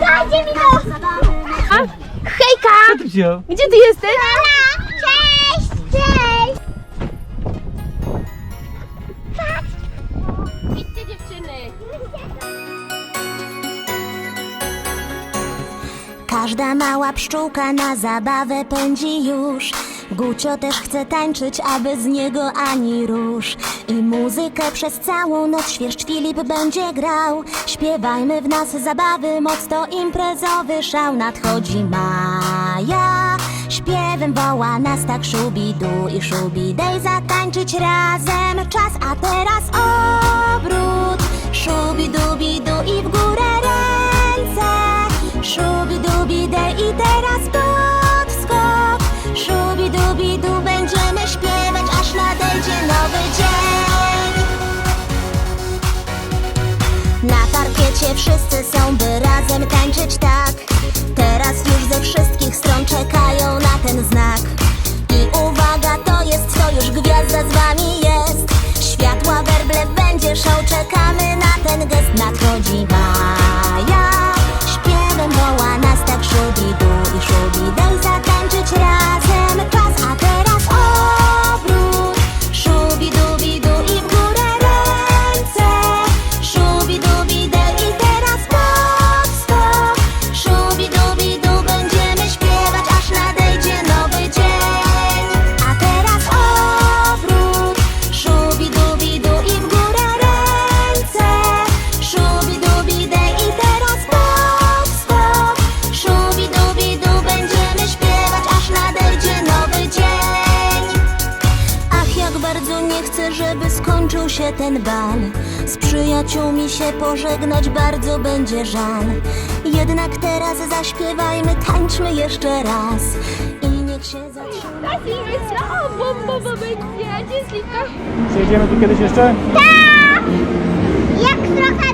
Dajcie mi to! A? Hejka! Co ty wziął? Gdzie ty jesteś? Cześć! Cześć! Idźcie dziewczyny. Każda mała pszczółka na zabawę pędzi już. Gucio też chce tańczyć, a bez niego ani rusz. I muzykę przez całą noc świerszcz Filip będzie grał. Śpiewajmy w nas zabawy, moc to imprezowy szał. Nadchodzi Maja, śpiewem woła nas tak szubidu i szubidej zatańczyć razem. Czas, a teraz obrót. Szubidubidu i w górę ręce. Szubidubidę i teraz podskok. Wszyscy są, by razem tańczyć tak. Teraz już ze wszystkich stron czekają na ten znak. I uwaga, to jest sojusz, gwiazda z wami jest. Światła werble będzie show, czekamy na ten gest. Nadchodzi bardzo nie chcę, żeby skończył się ten bal. Z przyjaciółmi się pożegnać bardzo będzie żal. Jednak teraz zaśpiewajmy, tańczmy jeszcze raz. I niech się zatrzyma. A Sylwestra, o bombowa będzie. Liwka? Przyjedziemy tu kiedyś jeszcze? Jak trochę